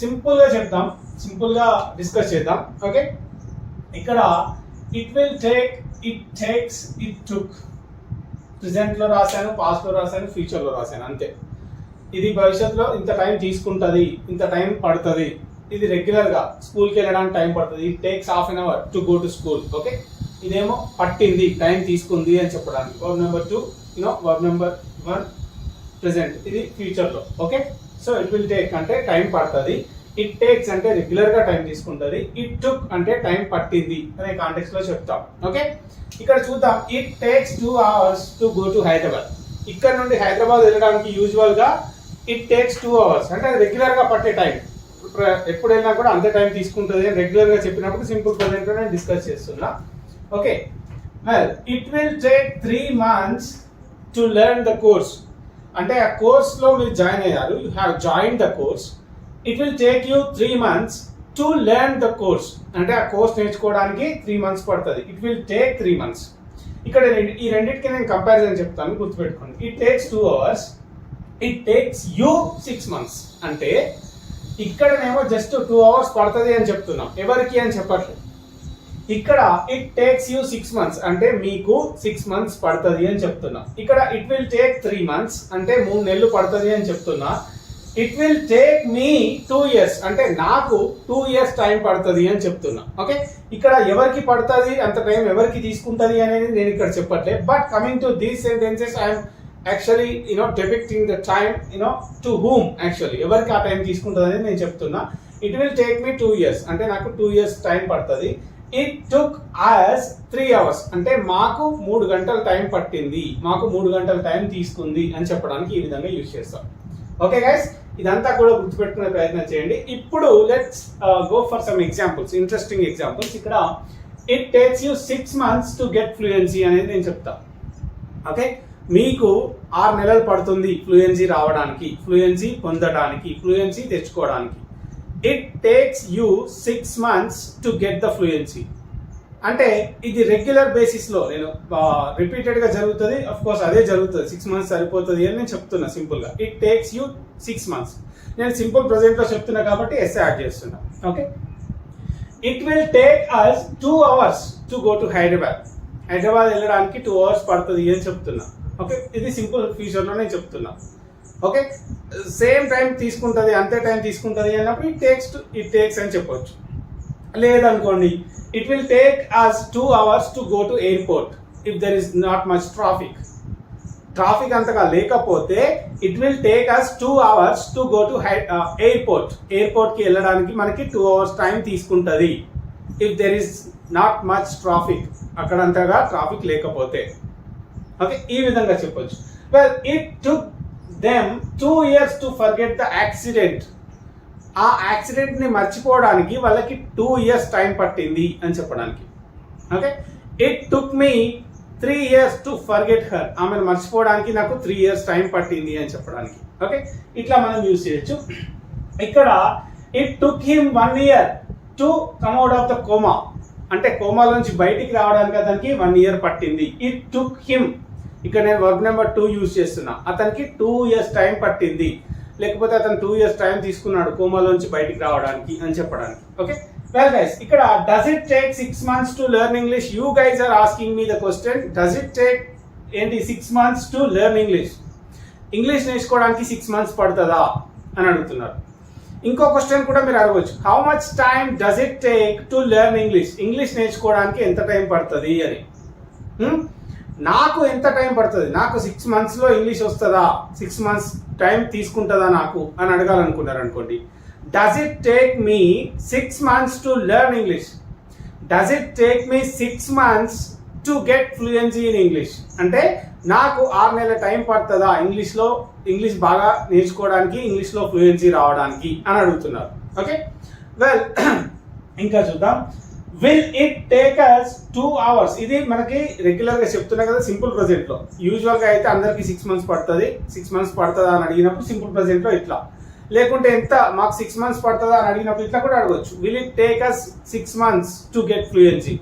సింపుల్గా చెప్తాం సింపుల్గా డిస్కస్ చేద్దాం. ఓకే? ఇక్కడ it will take it takes it took ప్రెసెంట్లో రాశాను పాస్ట్లో రాశాను ఫ్యూచర్లో రాశాను అంతే. ఇది భవిష్యత్తులో ఇంత టైం తీసుకుంటుంది ఇంత టైం పడుతుంది. ఇది రెగ్యులర్గా స్కూల్కి వెళ్ళడానికి టైం పడుతుంది. It takes half an hour to go to school okay? ఇదేమో పట్టింది టైం తీసుకుంది అని చెప్పడానికి. Verb number two you know verb number one present ఇది ఫ్యూచర్లో okay? So it will take అంటే టైం పడుతుంది. ఇట్ టేక్స్ అంటే రెగ్యులర్గా టైం తీసుకుంటుంది. ఇట్ టుక్ అంటే టైం పట్టింది అనే కాంటెక్స్లో చెప్తాం. ఓకే ఇక్కడ చూద్దాం. It takes two hours to go to Hyderabad ఇక్కడ నుండి హైదరాబాద్ వెళ్ళడానికి యూజువల్గా ఇట్ టేక్స్ టూ అవర్స్ అంటే రెగ్యులర్గా పట్టే టైం ఎప్పుడు వెళ్ళినా కూడా అంతే టైం తీసుకుంటుంది అని రెగ్యులర్గా చెప్పినప్పుడు సింపుల్ ప్రజెంట్లో నేను డిస్కస్ చేస్తున్నా. Okay well it will take three months to learn the course అంటే ఆ కోర్స్లో మీరు జాయిన్ అయ్యారు you have join the course it will take you three months to learn the course అంటే ఆ కోర్స్ నేర్చుకోవడానికి త్రీ మంత్స్ పడుతుంది. It will take three months ఇక్కడ రెండు- ఈ రెండింటికి నేను కంపారిజన్ చెప్తాను గుర్తుపెట్టుకోండి. It takes two hours it takes you six months అంటే ఇక్కడనేమో జస్ట్ టూ అవర్స్ పడుతుంది అని చెప్తున్నాం. ఎవరికి అని చెప్పట్లేదు. ఇక్కడ it takes you six months అంటే మీకు సిక్స్ మంత్స్ పడుతుంది అని చెప్తున్నా. ఇక్కడ it will take three months అంటే మూడు నెలలు పడుతుంది అని చెప్తున్నా. It will take me two years అంటే నాకు టూ ఇయర్స్ టైం పడుతుంది అని చెప్తున్నా. ఓకే ఇక్కడ ఎవరికి పడుతుంది అంత టైం ఎవరికి తీసుకుంటుంది అనేది నేను ఇక్కడ చెప్పట్లే. But coming to these sentences I'm actually you know depicting the time you know to whom actually ఎవరికి ఆ టైం తీసుకుంటుంది అనేది నేను చెప్తున్నా. It will take me two years అంటే నాకు టూ ఇయర్స్ టైం పడుతుంది. It took us three hours అంటే మాకు మూడు గంటల టైం పట్టింది. మాకు మూడు గంటల టైం తీసుకుంది అని చెప్పడానికి ఈ విధంగా యూజ్ చేస్తాం. ఓకే గైస్ ఇదంతా కూడా గుర్తుపెట్టుకునే ప్రయత్నం చేయండి. ఇప్పుడు let's go for some examples interesting examples ఇక్కడ it takes you six months to get fluency అనేది నేను చెప్తా. ఓకే మీకు ఆరు నెలలు పడుతుంది ఫ్లూయెన్సీ రావడానికి ఫ్లూయెన్సీ పొందడానికి ఫ్లూయెన్సీ తెచ్చుకోవడానికి. It takes you six months to get the fluency అంటే ఇది రెగ్యులర్ బేసిస్లో నేను రిపీటెడ్గా జరుగుతుంది. అఫ్ కోర్స్ అదే జరుగుతుంది. సిక్స్ మంత్స్ సరిపోతుంది అని నేను చెప్తున్నా సింపుల్గా it takes you six months నేను సింపుల్ ప్రజెంట్లో చెప్తున్నా కాబట్టి ఎస్ యాడ్ చేస్తున్నా. Okay it will take us two hours to go to Hyderabad Hyderabad వెళ్ళడానికి టూ అవర్స్ పడుతుంది అని చెప్తున్నా. ఓకే ఇది సింపుల్ ఫ్యూచర్లో నేను చెప్తున్నా. ఓకే సేమ్ టైం తీసుకుంటుంది అంతే టైం తీసుకుంటుంది అన్నప్పుడు ఇట్ టేక్స్ ఇట్ టేక్స్ అని చెప్పొచ్చు. లేదనుకోండి it will take us two hours to go to airport if there is not much traffic traffic అంతగా లేకపోతే it will take us two hours to go to airport ఎయిర్పోర్ట్కి వెళ్ళడానికి మనకి two hours time తీసుకుంటుంది if there is not much traffic అక్కడ అంతగా traffic లేకపోతే. Okay ఈ విధంగా చెప్పొచ్చు. Well it took them two years to forget the accident ఆ యాక్సిడెంట్ని మర్చిపోవడానికి వాళ్ళకి టూ ఇయర్స్ టైం పట్టింది అని చెప్పడానికి. Okay it took me three years to forget her ఆమెను మర్చిపోవడానికి నాకు త్రీ ఇయర్స్ టైం పట్టింది అని చెప్పడానికి. ఓకే ఇట్లా మనం యూజ్ చేయొచ్చు. ఇక్కడ it took him one year to come off the coma అంటే కోమాల నుంచి బయటికి రావడానికి అతనికి వన్ ఇయర్ పట్టింది. ఇట్ టుక్ హిమ్ ఇక్కడ నేను వర్క్ నెంబర్ టూ యూజ్ చేస్తున్నా. అతనికి టూ ఇయర్స్ టైం పట్టింది. లేకపోతే అతను టూ ఇయర్స్ టైం తీసుకున్నాడు కోమాలోంచి బయటికి రావడానికి అని చెప్పడానికి. ఓకే? వెల్ గైస్ ఇక్కడ does it take six months to learn English you guys are asking me the question does it take ఏంటి six months to learn English English నేర్చుకోవడానికి సిక్స్ మంత్స్ పడుతుందా అని అడుగుతున్నారు. ఇంకో క్వశ్చన్ కూడా మీరు అడగవచ్చు. How much time does it take to learn English English నేర్చుకోవడానికి ఎంత టైం పడుతుంది అని. Hmm? నాకు ఎంత టైం పడుతుంది? నాకు సిక్స్ మంత్స్లో ఇంగ్లీష్ వస్తుందా? సిక్స్ మంత్స్ టైం తీసుకుంటుందా నాకు? అని అడగాలనుకున్నారు అనుకోండి. Does it take me six months to learn English does it take me six months to get fluency in English అంటే నాకు ఆరు నెలల టైం పడుతుందా ఇంగ్లీష్లో ఇంగ్లీష్ బాగా నేర్చుకోవడానికి ఇంగ్లీష్లో ఫ్లూయెన్సీ రావడానికి? అని అడుగుతున్నారు. ఓకే వెల్ ఇంకా చూద్దాం. Will it take us two hours ఇది మనకి రెగ్యులర్గా చెప్తున్నా కదా సింపుల్ ప్రజెంట్లో. యూజువల్గా అయితే అందరికి సిక్స్ మంత్స్ పడుతుంది. సిక్స్ మంత్స్ పడుతుందా అని అడిగినప్పుడు సింపుల్ ప్రజెంట్లో ఇట్లా. లేకుంటే ఎంత? మాకు సిక్స్ మంత్స్ పడుతుందా అని అడిగినప్పుడు ఇట్లా కూడా అడగవచ్చు will it take us six months to get fluency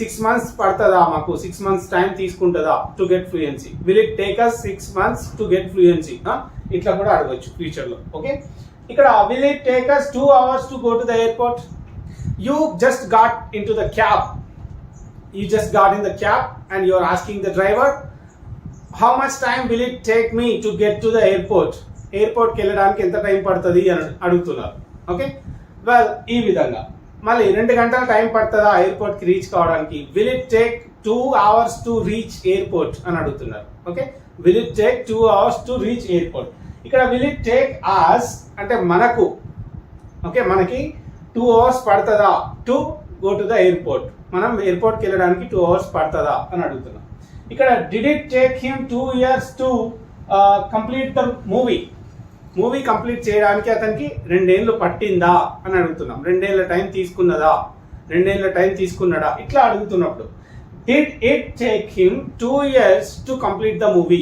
six months పడుతుందా మాకు? Six months time తీసుకుంటుందా to get fluency will it take us six months to get fluency ఇట్లా కూడా అడగవచ్చు ఫ్యూచర్లో. ఓకే ఇక్కడ will it take us two hours to go to the airport you just got into the the cab you just got in the and and asking the asking the driver how much time will it take me to get to the airport ఎయిర్పోర్ట్కి వెళ్ళడానికి ఎంత time పడుతుంది అని అడుగుతున్నారు. Okay well ఈ విధంగా. మళ్ళీ రెండు గంటల టైం పడుతుందా ఎయిర్పోర్ట్కి రీచ్ కావడానికి? Will it take two hours to reach airport అని అడుగుతున్నారు. Okay will it take two hours to reach airport ఇక్కడ విల్ ఇట్ టేక్ అవర్స్ అంటే మనకు. ఓకే మనకి టూ అవర్స్ పడుతుందా? To go to the airport. మనం ఎయిర్పోర్ట్కి వెళ్ళడానికి టూ అవర్స్ పడుతుందా అని అడుగుతున్నాం. ఇక్కడ did it take him two years to complete the movie movie complete చేయడానికి అతనికి రెండేళ్ళు పట్టిందా అని అడుగుతున్నాం. రెండేళ్ళ టైం తీసుకున్నదా? రెండేళ్ళ టైం తీసుకున్నాడా? ఇట్లా అడుగుతున్నప్పుడు. Did it take him two years to complete the movie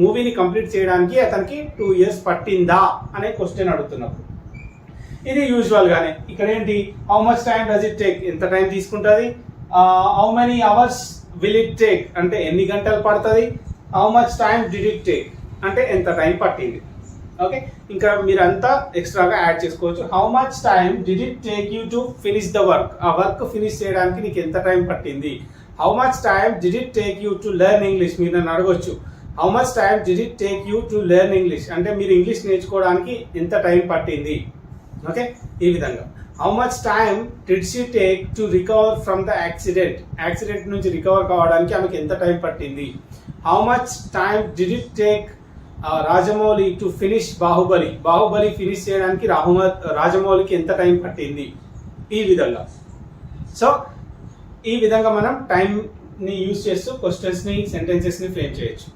మూవీని కంప్లీట్ చేయడానికి అతనికి టూ ఇయర్స్ పట్టిందా? అనే క్వశ్చన్ అడుగుతున్నప్పుడు. ఇది యూజువల్ గానే. ఇక్కడ ఏంటి? How much time does it take ఎంత టైం తీసుకుంటుంది? How many hours will it take అంటే ఎన్ని గంటలు పడుతుంది? How much time did it take అంటే ఎంత టైం పట్టింది? ఓకే ఇంకా మీరంతా ఎక్స్ట్రాగా యాడ్ చేసుకోవచ్చు. How much time did it take you to finish the work ఆ వర్క్ ఫినిష్ చేయడానికి నీకు ఎంత టైం పట్టింది? How much time did it take you to learn English మీరు నన్ను అడగొచ్చు. How much time did it take you to learn English అంటే మీరు ఇంగ్లీష్ నేర్చుకోవడానికి ఎంత టైం పట్టింది? ఓకే ఈ విధంగా. How much time did she take to recover from the accident accident నుంచి రికవర్ కావడానికి ఆమెకి ఎంత టైం పట్టింది? How much time did it take Rajamouli to finish Baahubali? Baahubali finish చేయడానికి రాహుమ రాజమౌళికి ఎంత టైం పట్టింది? ఈ విధంగా. సో ఈ విధంగా మనం టైంని యూజ్ చేస్తూ క్వశ్చన్స్ని సెంటెన్సెస్ని ఫ్రేమ్ చేయొచ్చు.